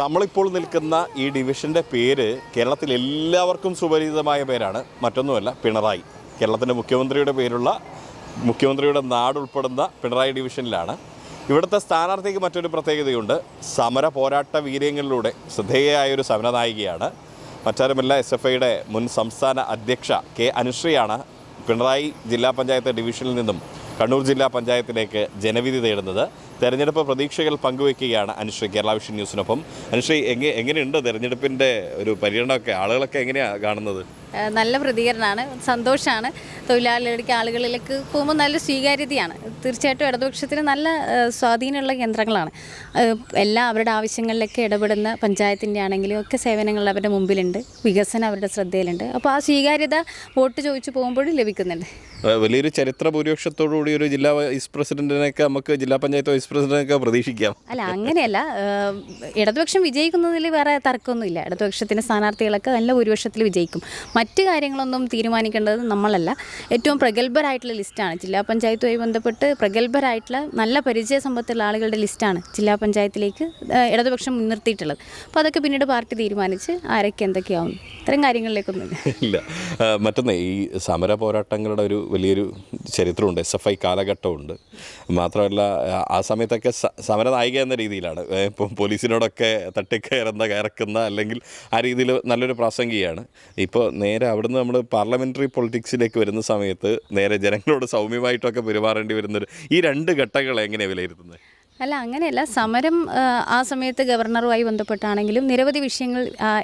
നമ്മളിപ്പോൾ നിൽക്കുന്ന ഈ ഡിവിഷന്റെ പേര് കേരളത്തിൽ എല്ലാവർക്കും സുപരിചിതമായ പേരാണ്. മറ്റൊന്നുമല്ല പിണറായി. കേരളത്തിന്റെ മുഖ്യമന്ത്രിയുടെ പേരുള്ള മുഖ്യമന്ത്രിയുടെ നാടുൾപ്പെടുന്ന പിണറായി ഡിവിഷനിലാണ്. ഇവിടുത്തെ സ്ഥാനാർത്ഥിക്ക് മറ്റൊരു പ്രത്യേകതയുണ്ട്. സമര പോരാട്ട വീര്യങ്ങളിലൂടെ ശ്രദ്ധേയയായ ഒരു സമരനായികയാണ്. മറ്റാരുമല്ല എസ് എഫ് ഐയുടെ മുൻ സംസ്ഥാന അധ്യക്ഷ കെ അനുശ്രീയാണ് പിണറായി ജില്ലാ പഞ്ചായത്ത് ഡിവിഷനിൽ നിന്നും കണ്ണൂർ ജില്ലാ പഞ്ചായത്തിലേക്ക് ജനവിധി തേടുന്നത്. തെരഞ്ഞെടുപ്പ് പ്രതീക്ഷകൾ പങ്കുവയ്ക്കുകയാണ് അനുശ്രീ കേരള വിഷൻ ന്യൂസിനൊപ്പം. അനുശ്രീ എങ്ങനെ എങ്ങനെയുണ്ട് തെരഞ്ഞെടുപ്പിന്റെ ഒരു പര്യടനമൊക്കെ? ആളുകളൊക്കെ എങ്ങനെയാണ് കാണുന്നത്? നല്ല പ്രതികരണമാണ് സന്തോഷമാണ് തൊഴിലാളികൾക്ക് ആളുകളിലേക്ക് പോകുമ്പോൾ നല്ല സ്വീകാര്യതയാണ്. തീർച്ചയായിട്ടും ഇടതുപക്ഷത്തിന് നല്ല സ്വാധീനമുള്ള കേന്ദ്രങ്ങളാണ്. എല്ലാ അവരുടെ ആവശ്യങ്ങളിലൊക്കെ ഇടപെടുന്ന പഞ്ചായത്തിന്റെ ആണെങ്കിലും ഒക്കെ സേവനങ്ങൾ അവരുടെ മുമ്പിലുണ്ട്. വികസനം അവരുടെ ശ്രദ്ധയിലുണ്ട്. അപ്പോൾ ആ സ്വീകാര്യത വോട്ട് ചോദിച്ചു പോകുമ്പോഴും ലഭിക്കുന്നുണ്ട്. വലിയൊരു ചരിത്ര ഭൂരിപക്ഷത്തോടു കൂടി ഒരു ജില്ലാ വൈസ് പ്രസിഡന്റിനൊക്കെ നമുക്ക് ജില്ലാ പഞ്ചായത്ത് വൈസ് പ്രസിഡന്റിനൊക്കെ പ്രതീക്ഷിക്കാം. അല്ല അങ്ങനെയല്ല. ഇടതുപക്ഷം വിജയിക്കുന്നതിൽ വേറെ തർക്കമൊന്നുമില്ല. ഇടതുപക്ഷത്തിന്റെ സ്ഥാനാർത്ഥികളൊക്കെ നല്ല ഭൂരിപക്ഷത്തിൽ വിജയിക്കും. മറ്റ് കാര്യങ്ങളൊന്നും തീരുമാനിക്കേണ്ടത് നമ്മളല്ല. ഏറ്റവും പ്രഗത്ഭരായിട്ടുള്ള ലിസ്റ്റാണ്. ജില്ലാ പഞ്ചായത്തുമായി ബന്ധപ്പെട്ട് പ്രഗത്ഭരായിട്ടുള്ള നല്ല പരിചയ സമ്പത്തുള്ള ആളുകളുടെ ലിസ്റ്റാണ് ജില്ലാ പഞ്ചായത്തിലേക്ക് ഇടതുപക്ഷം മുൻനിർത്തിയിട്ടുള്ളത്. അപ്പോൾ അതൊക്കെ പിന്നീട് പാർട്ടി തീരുമാനിച്ച് ആരൊക്കെ എന്തൊക്കെയാവും. ഇത്തരം കാര്യങ്ങളിലേക്കൊന്നും ഇല്ല. മറ്റൊന്ന് ഈ സമര പോരാട്ടങ്ങളുടെ ഒരു വലിയൊരു ചരിത്രമുണ്ട്. എസ് എഫ് ഐ കാലഘട്ടമുണ്ട്. മാത്രമല്ല ആ സമയത്തൊക്കെ സമര നായിക എന്ന രീതിയിലാണ്. ഇപ്പം പോലീസിനോടൊക്കെ തട്ടിക്കയറുന്ന കയറക്കുന്ന അല്ലെങ്കിൽ ആ രീതിയിൽ നല്ലൊരു പ്രാസംഗികയാണ്. ഇപ്പോൾ നേരെ അവിടുന്ന് നമ്മൾ പാർലമെന്ററി പൊളിറ്റിക്സിലേക്ക് വരുന്ന സമയത്ത് നേരെ ജനങ്ങളോട് സൗമ്യമായിട്ടൊക്കെ പെരുമാറേണ്ടി വരുന്നൊരു ഈ രണ്ട് ഘട്ടങ്ങളെ എങ്ങനെയാണ് വിലയിരുത്തുന്നത്? അല്ല അങ്ങനെയല്ല. സമരം ആ, സമയത്ത് ഗവർണറുമായി ബന്ധപ്പെട്ടാണെങ്കിലും നിരവധി വിഷയങ്ങൾ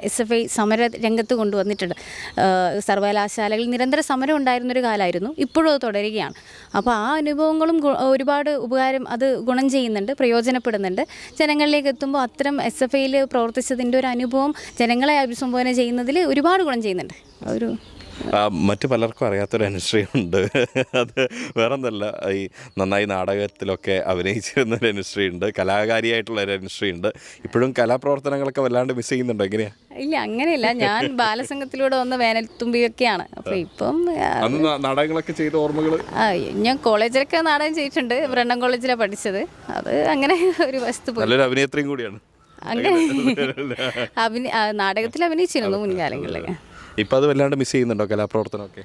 എസ് എഫ് ഐ സമര രംഗത്ത് കൊണ്ടുവന്നിട്ടുണ്ട് സർവകലാശാലകളിൽ നിരന്തര സമരം ഉണ്ടായിരുന്നൊരു കാലമായിരുന്നു. ഇപ്പോഴും അത് തുടരുകയാണ്. അപ്പോൾ ആ അനുഭവങ്ങളും ഒരുപാട് ഉപകാരം അത് ഗുണം ചെയ്യുന്നുണ്ട് പ്രയോജനപ്പെടുന്നുണ്ട്. ജനങ്ങളിലേക്ക് എത്തുമ്പോൾ അത്തരം എസ് എഫ് ഐയിൽ പ്രവർത്തിച്ചതിന്റെ ഒരു അനുഭവം ജനങ്ങളെ അഭിസംബോധന ചെയ്യുന്നതിൽ ഒരുപാട് ഗുണം ചെയ്യുന്നുണ്ട്. ഒരു മറ്റു പലർക്കും അറിയാത്തൊരു അനുശ്രീയുണ്ട് അത് വേറൊന്നല്ല ഈ നന്നായി നാടകത്തിലൊക്കെ അഭിനയിച്ചിരുന്ന ഒരു അനുശ്രീയുണ്ട് കലാകാരിയായിട്ടുള്ള ഒരു അനുശ്രീയുണ്ട് ഇപ്പോഴും കലാപ്രവർത്തനങ്ങളൊക്കെ വല്ലാണ്ട് മിസ് ചെയ്യുന്നുണ്ടോ? എങ്ങനെയാ? ഇല്ല അങ്ങനെയല്ല. ഞാൻ ബാലസംഘത്തിലൂടെ വന്ന വേനൽത്തുമ്പിയൊക്കെയാണ്. അപ്പൊ ഇപ്പം നാടകങ്ങളൊക്കെ ചെയ്ത ഓർമ്മകൾ ഞാൻ കോളേജിലൊക്കെ നാടകം ചെയ്തിട്ടുണ്ട്. ബ്രണ്ണം കോളേജിലാണ് പഠിച്ചത്. അത് അങ്ങനെ ഒരു വസ്തു നല്ലൊരു അഭിനേത്രിയും കൂടിയാണ്. അങ്ങനെ അഭിനയ നാടകത്തിൽ അഭിനയിച്ചിരുന്നു മുൻകാലങ്ങളിലൊക്കെ ഇപ്പം അത് വല്ലാണ്ട് മിസ് ചെയ്യുന്നുണ്ടോ കലാപ്രവർത്തനമൊക്കെ?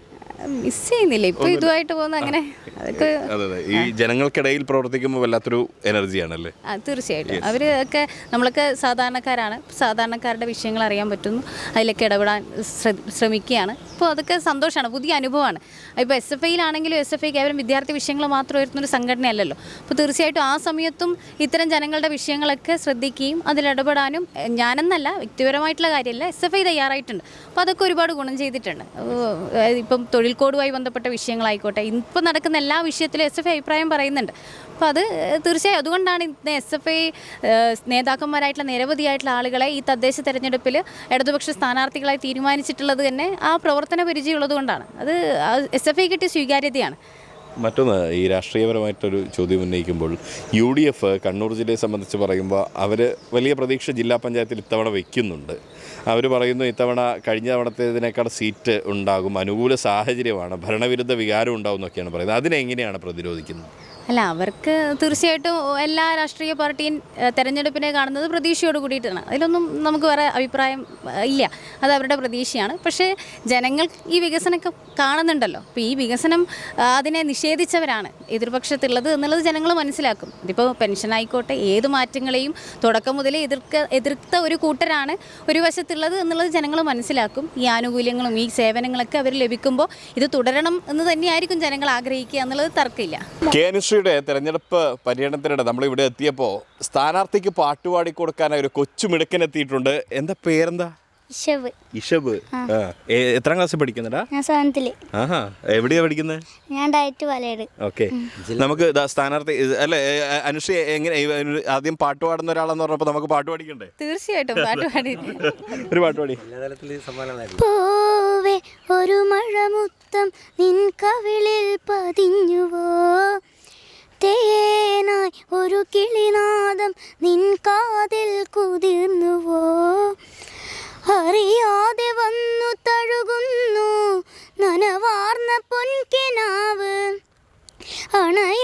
മിസ് ചെയ്യുന്നില്ല. ഇപ്പൊ ഇതുമായിട്ട് പോകുന്ന അങ്ങനെ അതൊക്കെ ഈ ജനങ്ങൾക്കിടയിൽ പ്രവർത്തിക്കുമ്പോൾ വല്ലാത്തൊരു എനർജിയാണല്ലേ? ആ തീർച്ചയായിട്ടും. അവർ ഒക്കെ നമ്മളൊക്കെ സാധാരണക്കാരാണ്. സാധാരണക്കാരുടെ വിഷയങ്ങൾ അറിയാൻ പറ്റുന്നു. അതിലൊക്കെ ഇടപെടാൻ ശ്ര- ശ്രമിക്കുകയാണ്. അപ്പോൾ അതൊക്കെ സന്തോഷമാണ്. പുതിയ അനുഭവമാണ്. ഇപ്പോൾ എസ് എഫ് ഐയിലാണെങ്കിലും എസ് എഫ് ഐ കേവലം വിദ്യാർത്ഥി വിഷയങ്ങൾ മാത്രം ഉയർത്തുന്ന ഒരു സംഘടനയല്ലല്ലോ. അപ്പോൾ തീർച്ചയായിട്ടും ആ സമയത്തും ഇത്തരം ജനങ്ങളുടെ വിഷയങ്ങളൊക്കെ ശ്രദ്ധിക്കുകയും അതിലിടപെടാനും ഞാനെന്നല്ല വ്യക്തിപരമായിട്ടുള്ള കാര്യമല്ല എസ് എഫ് ഐ തയ്യാറായിട്ടുണ്ട്. അപ്പോൾ അതൊക്കെ ഒരുപാട് ഗുണം ചെയ്തിട്ടുണ്ട്. ഇപ്പം തൊഴിൽ കോഡുമായി ബന്ധപ്പെട്ട വിഷയങ്ങളായിക്കോട്ടെ. ഇപ്പം നടക്കുന്ന എല്ലാ വിഷയത്തിലും എസ് എഫ് ഐ അഭിപ്രായം പറയുന്നുണ്ട്. അപ്പോൾ അത് തീർച്ചയായും അതുകൊണ്ടാണ് ഇന്ന് എസ് എഫ് ഐ നേതാക്കന്മാരായിട്ടുള്ള നിരവധിയായിട്ടുള്ള ആളുകളെ ഈ തദ്ദേശ തെരഞ്ഞെടുപ്പിൽ ഇടതുപക്ഷ സ്ഥാനാർത്ഥികളായി തീരുമാനിച്ചിട്ടുള്ളത് തന്നെ ആ പ്രവർത്തന പരിചയമുള്ളത് കൊണ്ടാണ് അത് എസ് എഫ് ഐ കിട്ടിയ സ്വീകാര്യതയാണ്. മറ്റൊന്ന് ഈ രാഷ്ട്രീയപരമായിട്ടൊരു ചോദ്യം ഉന്നയിക്കുമ്പോൾ യു ഡി എഫ് കണ്ണൂർ ജില്ലയെ സംബന്ധിച്ച് പറയുമ്പോൾ അവർ വലിയ പ്രതീക്ഷ ജില്ലാ പഞ്ചായത്തിൽ ഇത്തവണ വയ്ക്കുന്നുണ്ട് അവർ പറയുന്നു ഇത്തവണ കഴിഞ്ഞ തവണത്തേതിനേക്കാൾ സീറ്റ് ഉണ്ടാകും. അനുകൂല സാഹചര്യമാണ്. ഭരണവിരുദ്ധ വികാരം ഉണ്ടാകും എന്നൊക്കെയാണ് പറയുന്നത്. അതിനെങ്ങനെയാണ് പ്രതിരോധിക്കുന്നത്? അല്ല അവർക്ക് തീർച്ചയായിട്ടും എല്ലാ രാഷ്ട്രീയ പാർട്ടിയും തെരഞ്ഞെടുപ്പിനെ കാണുന്നത് പ്രതീക്ഷയോട് കൂടിയിട്ടാണ്. അതിലൊന്നും നമുക്ക് വേറെ അഭിപ്രായം ഇല്ല. അത് അവരുടെ പ്രതീക്ഷയാണ്. പക്ഷേ ജനങ്ങൾ ഈ വികസനമൊക്കെ കാണുന്നുണ്ടല്ലോ. അപ്പോൾ ഈ വികസനം അതിനെ നിഷേധിച്ചവരാണ്. എതിർപക്ഷത്തുള്ളത് എന്നുള്ളത് ജനങ്ങൾ മനസ്സിലാക്കും. ഇതിപ്പോൾ പെൻഷനായിക്കോട്ടെ ഏത് മാറ്റങ്ങളെയും തുടക്കം മുതലേ എതിർക്ക എതിർത്ത ഒരു കൂട്ടരാണ് ഒരു വശത്തുള്ളത് എന്നുള്ളത് ജനങ്ങൾ മനസ്സിലാക്കും. ഈ ആനുകൂല്യങ്ങളും ഈ സേവനങ്ങളൊക്കെ അവർ ലഭിക്കുമ്പോൾ ഇത് തുടരണം എന്ന് തന്നെയായിരിക്കും ജനങ്ങൾ ആഗ്രഹിക്കുക എന്നുള്ളത് തർക്കമില്ല. കെ അനുശ്രീയുടെ തെരഞ്ഞെടുപ്പ് പര്യടനത്തിനിടെ നമ്മളിവിടെ എത്തിയപ്പോൾ സ്ഥാനാർത്ഥിക്ക് പാട്ടുപാടി കൊടുക്കാനായി ഒരു കൊച്ചു മിടുക്കനെത്തിയിട്ടുണ്ട് എന്താ പേരെന്താ? ഇഷബ് ഇഷബ് എത്രാം ക്ലാസ്സിൽ പഠിക്കുന്നടാ? ഞാൻ സെവൻത്തിൽ ആഹാ. എവിടെയാ പഠിക്കുന്നത് ഞാൻ ഡയറ്റ് വലയിട് ഓക്കെ. നമുക്ക് സ്ഥാനാർത്ഥി അല്ലെ അനുശ്രീ എങ്ങനെ ആദ്യം പാട്ട് പാടുന്ന ഒരാളെന്ന് പറഞ്ഞപ്പോൾ നമുക്ക് പാട്ട് പാടിക്കണ്ടേ? തീർച്ചയായിട്ടും പാട്ട് പാടി. ഒരു പാട്ട് പാടി. ഒരു മഴമുത്തം നിൻ കവിളിൽ പതിഞ്ഞുവോ? തേനായി ഒരു കിളിനാദം നിൻ കാതിൽ കുതിർന്നുവോ? അറിയാതെ വന്നു തഴുകുന്നു നനവാർന്ന പൊൻകിനാവ്. അണയാതെ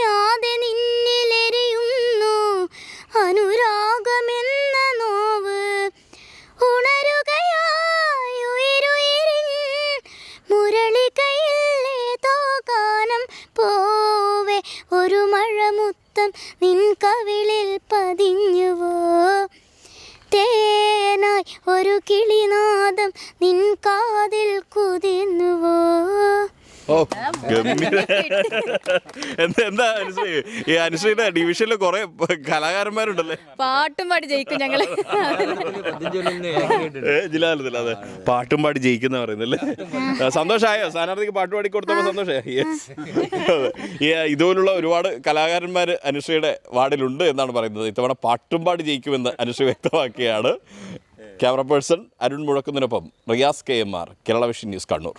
നിൻ കവിളിൽ പതിഞ്ഞുവോ? തേനായി ഒരു കിളിനാദം നിൻ കാതിൽ കുതിന്നുവോ ഓ ഗംഭീര. എന്താ എന്താ അനുശ്രീ? ഈ അനുശ്രീയുടെ ഡിവിഷനിൽ കുറെ കലാകാരന്മാരുണ്ടല്ലേ? പാട്ടും പാടി ജയിക്കും ഞങ്ങൾ. ജില്ലാതലത്തിൽ അതെ. പാട്ടും പാടി ജയിക്കുന്ന പറയുന്നല്ലേ? സന്തോഷമായോ സന്തോഷായോ? സ്ഥാനാർത്ഥിക്ക് പാട്ട് പാടി കൊടുത്തപ്പോൾ സന്തോഷമായി ഇതുപോലുള്ള ഒരുപാട് കലാകാരന്മാർ അനുശ്രീയുടെ വാർഡിലുണ്ട് എന്നാണ് പറയുന്നത്. ഇത്തവണ പാട്ടും പാടി ജയിക്കുമെന്ന് അനുശ്രീ വ്യക്തമാക്കിയാണ്. Camera person Arun മുഴക്കുന്നതിനൊപ്പം Riyas K M R Kerala vision news Kannur.